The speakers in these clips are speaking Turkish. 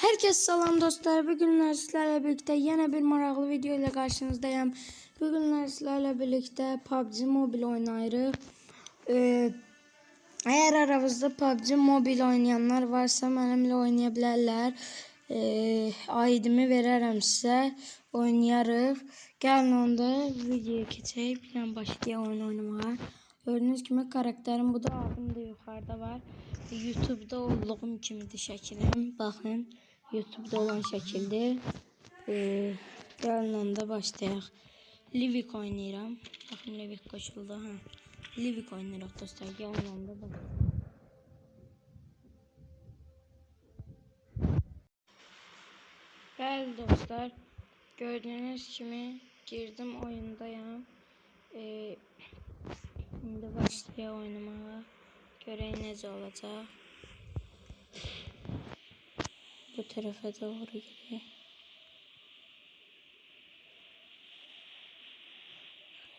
Herkes salam dostlar. Bugünler sizlerle birlikte yine bir maraqlı video ile karşınızdayım. Bugünler sizlerle birlikte PUBG Mobile oynayırıq. Ee, eğer aranızda PUBG Mobile oynayanlar varsa benimle oynayabilirler. Ee, aidimi verərəm sizə. Oynayarıq. Gəlin onda videoya keçək. Bir an başlayaq oyun oynamağa. Gördüğünüz gibi karakterim bu da adım da yukarıda var. YouTube'da olduğum kimidir şəklim. Baxın. YouTube'da olan şəkildir. Ee, gəlin onda başlayaq. Livik oynayıram. Baxın Livik qoşuldu. Ha. Livik oynayırıq dostlar. Gəlin onda baxın. Bəli dostlar. Gördüğünüz kimi girdim oyundayım. Ee, şimdi başlayaq oynamağa. Görək necə olacaq. Bu tarafa doğru gidiyor.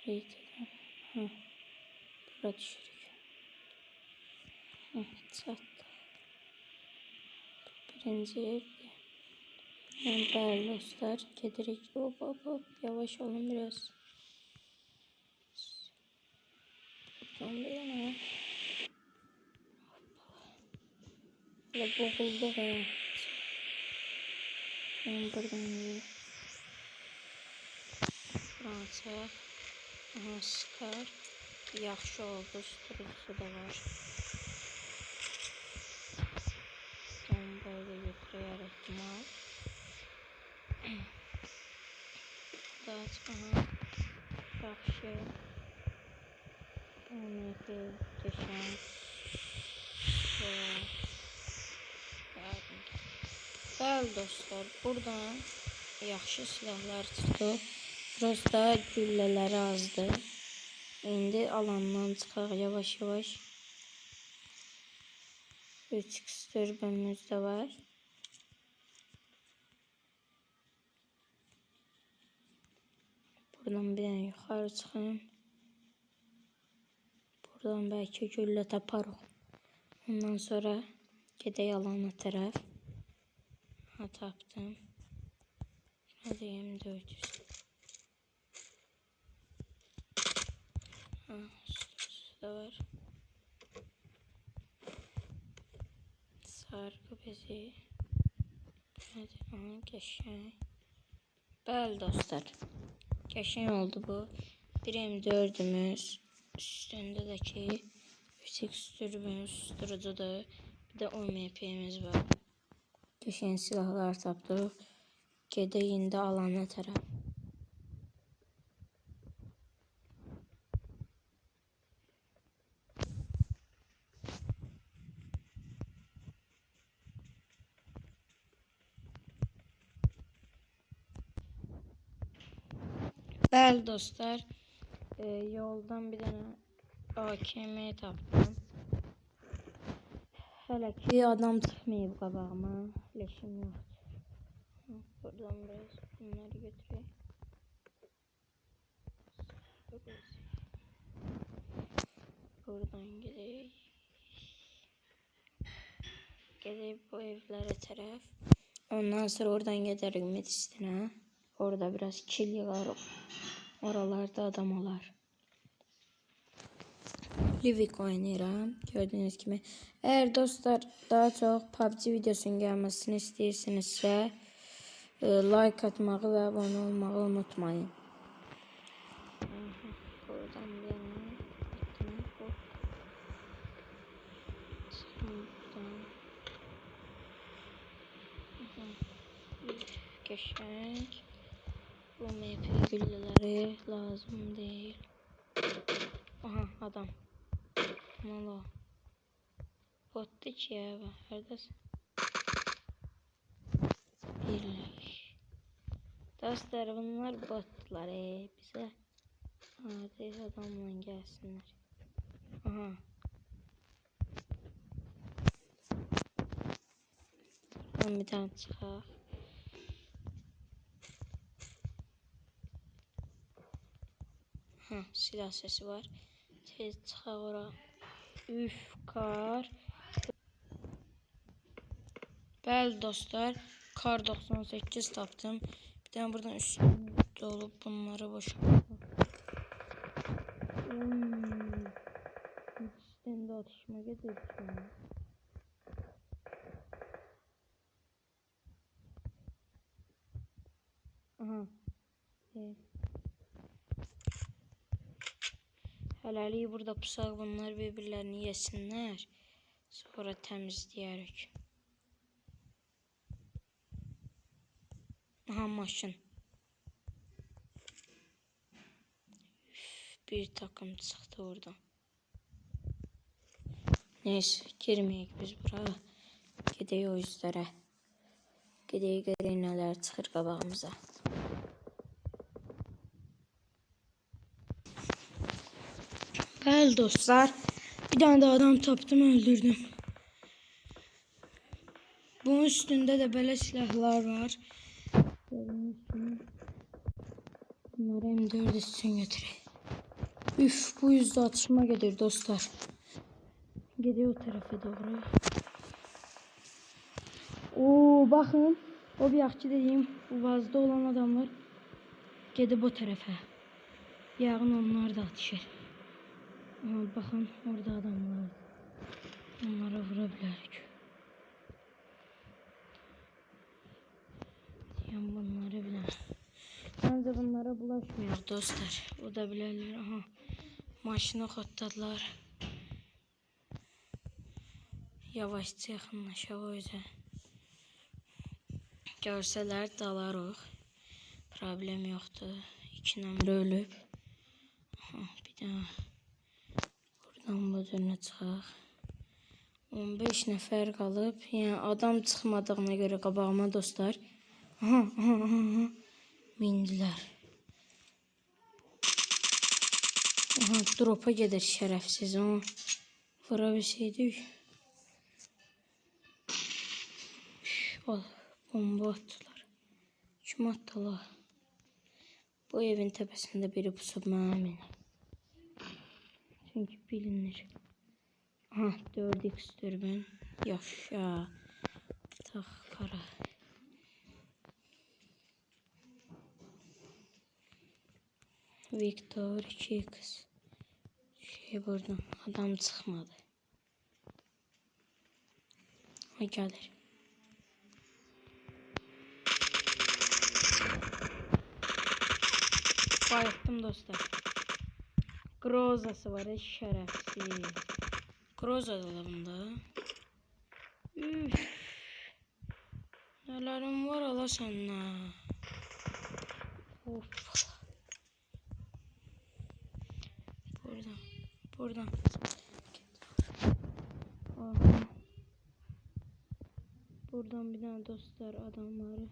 Haritadan. Hı. Bura düşürük. Hı, çatdı. Birinci evde. Yani bəli dostlar. Gedirik. Hop hop hop. Yavaş olun biraz. Buradan bir yana. Böyle boğuldu ha. Ben yiyeyim. Fransa. Aha Scar. Yaxşı oldu. Sürücüsü de var. Bombayı da götürüyor ihtimal. Daha aha. Yaxşı. Onu geçen. Şöyle. Bəli dostlar, buradan yaxşı silahlar çıxdı. Biraz da güllələri azdı. İndi alandan çıxaq yavaş yavaş. 3x dürbünümüz də var. Buradan bir dənə yuxarı çıxım. Buradan belki güllə taparıq. Ondan sonra gedək alana tərəf. Ha tapdım. Hadi 2400. Ha, üstümüzde var. Sargı bezi. Hadi aha geçen. Bəli dostlar. Qəşəng oldu bu. Bir M4'ümüz. Üstündə də ki 3x dürbün susturucudur. Bir də OMP'miz var. Qəşəng silahlar tapdıq. Gedək indi alana tərəf. Bəli dostlar, e, yoldan bir dənə AKM tapdım. Hələ ki adam çıxmayıb qabağıma, yoxdur. Hı, Buradan biraz bunları götürək. Buradan gedək. Gedək bu evlərə tərəf. Ondan sonra oradan gedərik Medistinə. Orada biraz kill yığarıq. Oralarda adam olar. Livik oynayıram. Gördüğünüz gibi. Eğer dostlar daha çok PUBG videosunun gelmesini istəyirsinizsə e, like atmağı və abone olmağı unutmayın. Buradan. Geçmek. Bu MP gülleleri lazım değil. Aha adam. Bottu ki ya ben. Neredesin? Birlik. Dostlar bunlar botlar ee, bize. Adi adamla gelsinler. Aha. Ben bir tane çıkar. Ha, silah sesi var. Tez çıxaq ora. Üf, kar. Bəli dostlar, kar 98 tapdım. Bir tane buradan üstüne dolup bunları boşalttım. Hmm. Üstten de atışma an. Aha. Evet. Hələlik burada pusaq bunlar bir-birlərini yesinlər. Sonra təmizləyərik. Aha maşın. Bir takım çıxdı oradan. Neyse girməyək biz bura. Gedək o üzlərə. Gedək görək nələr çıxır qabağımıza. Bəli dostlar. Bir tane de adam tapdım öldürdüm. Bunun üstünde de böyle silahlar var. Bunları M4 üstün götüreyim. Üf bu yüzde atışma gelir dostlar. Gidiyor o tarafa doğru. Oo bakın. O bir akçı dediğim bu vazda olan adamlar gedib o tarafa. Yağın onlar da atışır. Ama bakın orada adamlar. Onlara vurabilirik. Yan bunları bilen. Bence bunlara bulaşmıyor dostlar. O da bilərlər. Aha. Maşını xotladılar. Yavaşça yaxınlaşaq o üzə. Görsələr dalarıq. Problem yoxdur. İki nömrə ölüb. Aha, bir daha. Bu dönə çıxaq. 15 nəfər qalıb. Yəni adam çıxmadığına görə qabağıma dostlar. Aha, aha, aha. Mindilər. Aha, dropa gedir şərəfsiz. Onu vura bilsəydik. Üf, al, Bomba attılar. Kim attılar? Bu evin tepesinde biri pusub mənə eminim. Çünkü bilinir. Aha 4x dürbün. Yaşa. Tak para. Victor 2x. Şey buradan adam çıkmadı. Ha gelir. Bayıldım dostlar. Grozası var ya şerefsiz. Groza da bunda. Üf. Nelerim var ala seninle. Of. Buradan. Buradan. Aha. Buradan bir tane dostlar adamları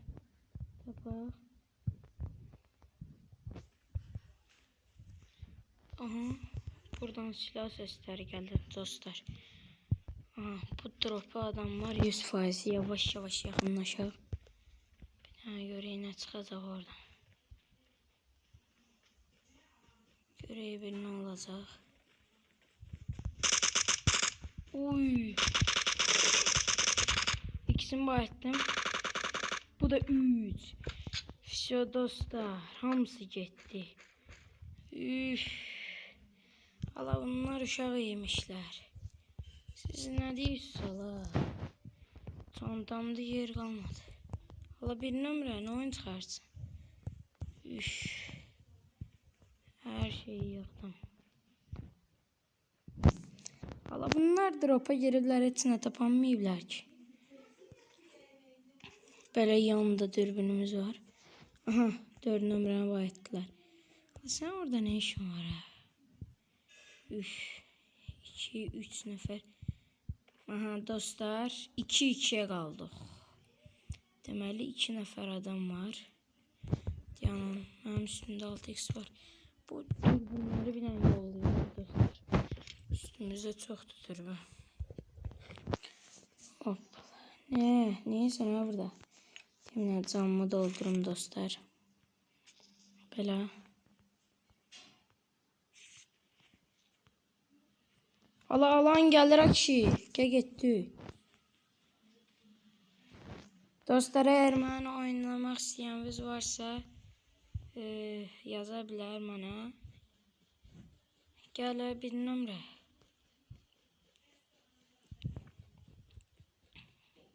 tapak. Aha. Buradan silah sesleri geldi dostlar. Aha, bu dropa adam var 100% yavaş yavaş yakınlaşaq. Bir tane görək nə çıxacaq oradan. Görək bir nə olacaq. Uy. İkisini bayıtdım. Bu da 3. Все dostlar, hamısı getdi. Üf. Hala bunlar uşağı yemişler. Siz ne diyorsunuz hala? Çantamda yer kalmadı. Hala bir numara ne oyun çıkarsın? Üf. Her şeyi yaptım. Hala bunlar dropa giriblər içine tapanmayıblar ki. Böyle yanında dürbünümüz var. Aha 4 numaraya bayıttılar. Sen orada ne işin var ha? Üf. 2 3 nəfər. Aha dostlar, 2-2-yə qaldıq. Deməli 2 nəfər adam var. Yanım, mənim üstümdə 6x var. Bu dürbünləri bir dənə yollayır dostlar. Üstümüzdə çoxdur dürbün. Hop. Ne? Neyse ne burada? Demin canımı doldurum dostlar. Belə. Ala alan gelir akşi. Ke gitti. Dostlar eğer mənə oynamaq istəyəniniz varsa e, yaza bilər mənə. Gələ bir nömrə.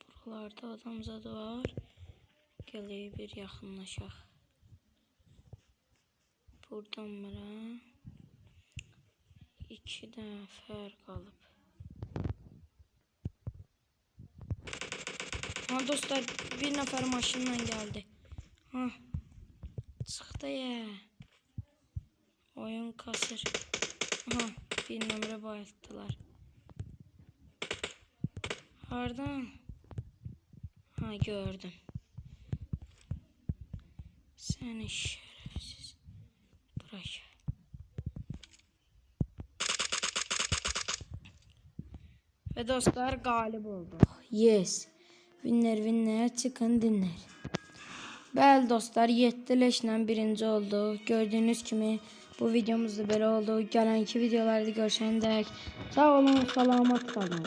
Buralarda adam zadı var. Gələk bir yaxınlaşaq. Buradan bura iki nəfər qalıb. Ha dostlar bir nəfər maşınla gəldi. Ha. Çıxdı ya. Oyun kasır. Ha bir nömrə bayıltdılar. Hardan? Ha gördüm. Seni şerefsiz. Ve dostlar galip olduk. Yes. Winner winner çıkın dinler. Bəli dostlar 7 leşlə birinci oldu. Gördüyünüz kimi bu videomuz da belə oldu. Gələnki videolarda görüşəndək sağ olun, salamat qalın.